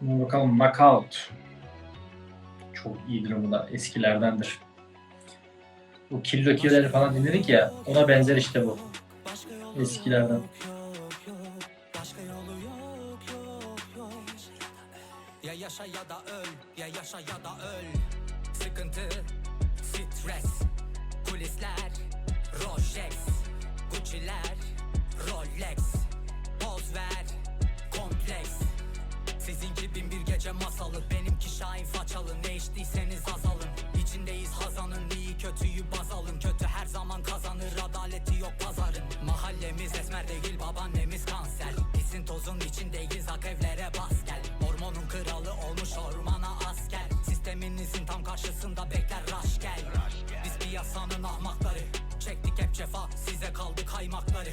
Buna bakalım Knockout. Çok iyidir bu da eskilerdendir. Bu Killo Killer'i falan dinledik ya ona benzer işte bu. Eskilerden. Ya yaşa ya da öl, ya yaşa ya da öl. Masalı, benimki şahin façalı. Ne içtiyseniz azalın, içindeyiz hazanın. iyi kötüyü baz alın, kötü her zaman kazanır. Adaleti yok pazarın. Mahallemiz esmer değil, babaannemiz kanser. Pisin tozun içindeyiz, hak evlere bas gel. Hormonun kralı olmuş ormana asker. Sisteminizin tam karşısında bekler raş gel. Biz piyasanın ahmakları. Çektik hep cefa, size kaldı kaymakları.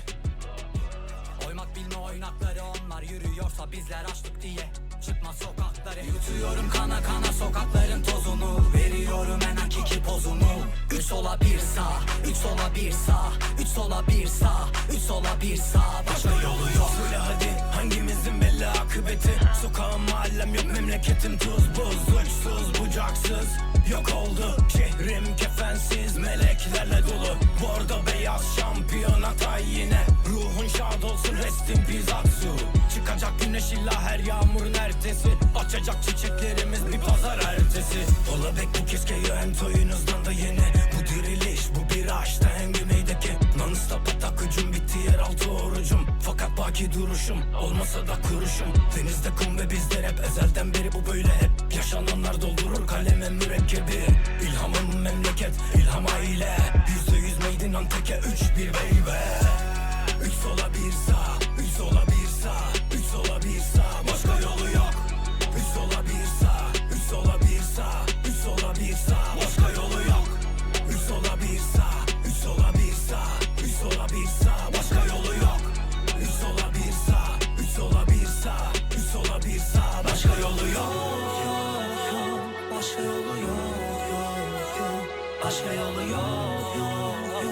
Oymak bilme oynakları onlar yürüyorsa bizler açtık diye Çıkma sokakları. Yutuyorum kana kana sokakların tozunu. Veriyorum en hakiki pozunu. Üç sola bir sağ, üç sola bir sağ Üç sola bir sağ, üç sola bir sağ. Başka yolu yok. Söyle hadi hangimizin belli akıbeti? Sokağım mahallem yok memleketim tuz buz. Uçsuz bucaksız yok oldu. Şehrim kefensiz meleklerle dolu. Bordo beyaz şampiyon Hatay yine. Ruhun şad olsun rest in peace Çıkacak güneş illa her yağmurun ertesi Açacak çiçeklerimiz bir pazar ertesi. Ola bekle keşke yön toyunuzdan da yeni. Bu diriliş bu bir aşkta en güneydeki. Non-stop atak hücum bitti yeraltı orucum. Fakat baki duruşum olmasa da kuruşum. Denizde kum ve bizler hep ezelden beri bu böyle. Hep Yaşananlar doldurur kaleme mürekkebi. İlhamım memleket ilham aile. Yüzde yüz made in Anteke üç bir baby Başka yolu yok.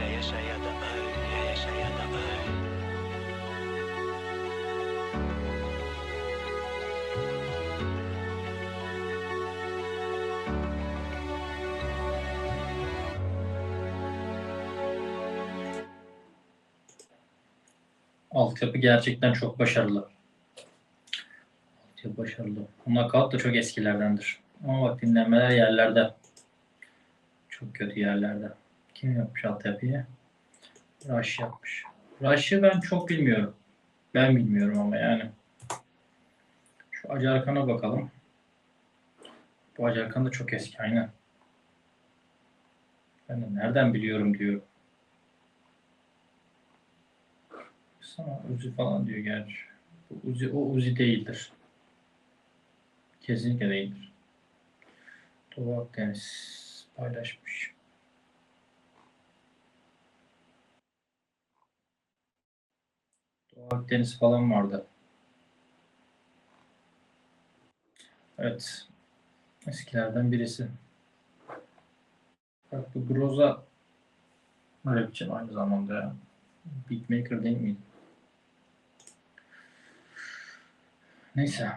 Ya yaşa ya da öl Ya yaşa ya da öl Altyapı gerçekten çok başarılı. Altyapı başarılı. Knockout da çok eskilerdendir. Ama bak dinlemeler yerlerde. Çok kötü yerlerde. Kim yapmış altyapıyı? Rush yapmış. Rush'ı ben çok bilmiyorum. Ben bilmiyorum ama yani. Şu Acarkan'a bakalım. Bu Acarkan da çok eski aynen. Ben de nereden biliyorum diyorum. Sana Uzi falan diyor gerçi. Bu Uzi, o Uzi değildir. Kesinlikle değildir. Doğu Akdeniz paylaşmış. Doğu Akdeniz falan vardı. Evet. Eskilerden birisi. Bak bu Groza rapçi aynı zamanda ya. Beatmaker değil miydi? Neyse.